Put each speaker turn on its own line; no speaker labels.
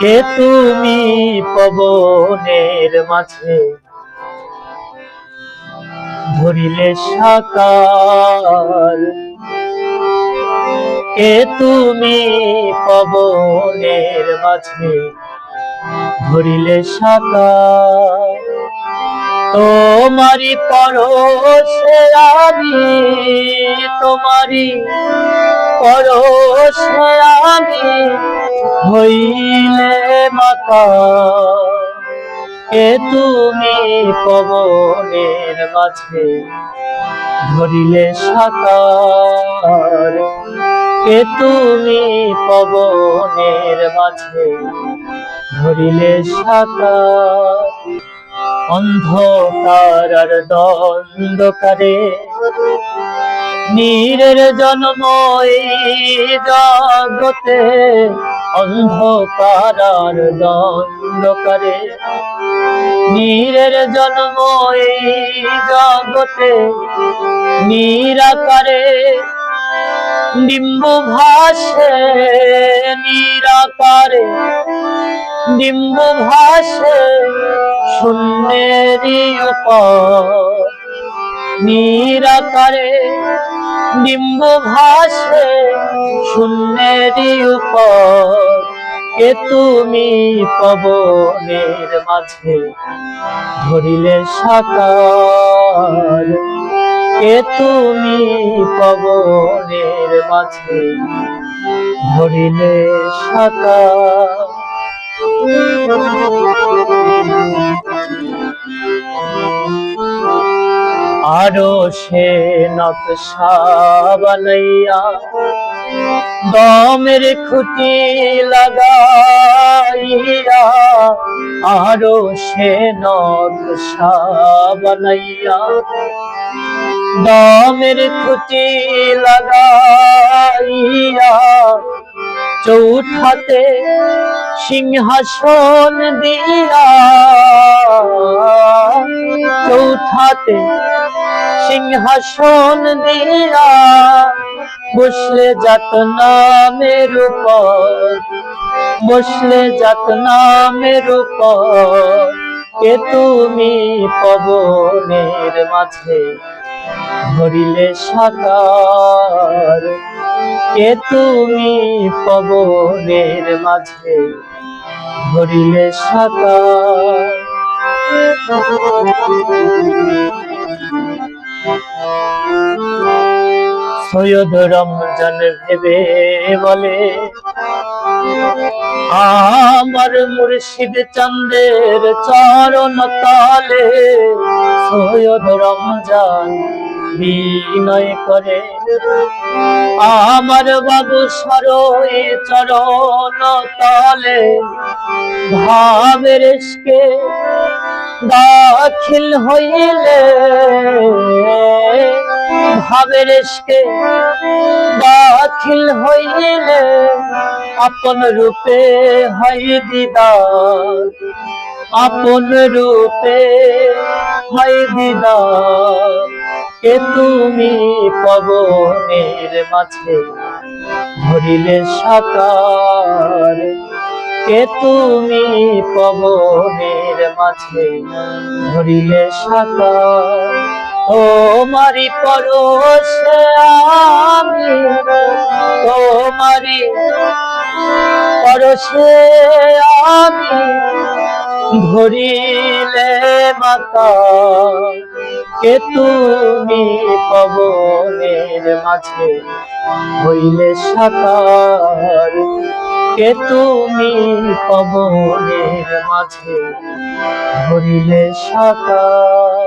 কে তুমি পবনের মাঝে ধরিলে সাকার কে তুমি পবনের মাঝে ধরিলে সাকার তোমারি পরশে আমি তোমারি পরশে আমি হইলে মাতা। এ তুমি পবনের মাঝে ধরিলে সাকার এ তুমি পবনের মাঝে ধরিলে সাকার অন্ধকার আর দ্বন্দ্বকারে নীরের জন্ম এই জগতে অন্ধকার দ্বন্দ্বকারে নীরের জন্ম এই জগতে, নিরাকারে। ডিম্ব ভাসে নিরাকারে, ডিম্ব ভাসে শূন্যেরই উপর। নিরাকারে ডিম্ব ভাসে শূন্যেরই উপর। কে তুমি পবনের মাঝে ধরিলে সাকার? কে তুমি পবনের মাঝে ধরিলে সাকার? আরও সে নকশা বানাইয়া দমের খুঁটি লাগাইয়া আরও সে নকশা বানাইয়া দমের খুঁটি লাগাইয়া চৌঠাতে সিংহাসন দিয়া চৌঠাতে সিংহাসন দিয়া বসলে যাত নামের বসলে যাত নামের কে তুমি পবনের মাঝে ধরিলে সাকার? কে তুমি পবনের মাঝে ধরিলে সাকার? সৈয়দ রমজান ভেবে বলে, আমার মুর্শিদ চন্দ্রের চরণ তালে সৈয়দ রমজান বিনয় করে, আমার বাবু সরয়ে চরণ তলে ভাবের দাখিল হইলে ভাবের ইশকে দাখিল হইলে আপন রূপে হয় দিদার। আপন রূপে হয় দিদার। কে তুমি পবনের মাঝে ধরিলে সাকার কে তুমি পবনের মাঝে ধরিলে সাকার তোমারি পরশে আমি তোমারি পরশে আমি, ধরিলে মাতা, কে তুমি পবনের মাঝে হইলে সাকার কে তুমি পবনের মাঝে ধরিলে সাকার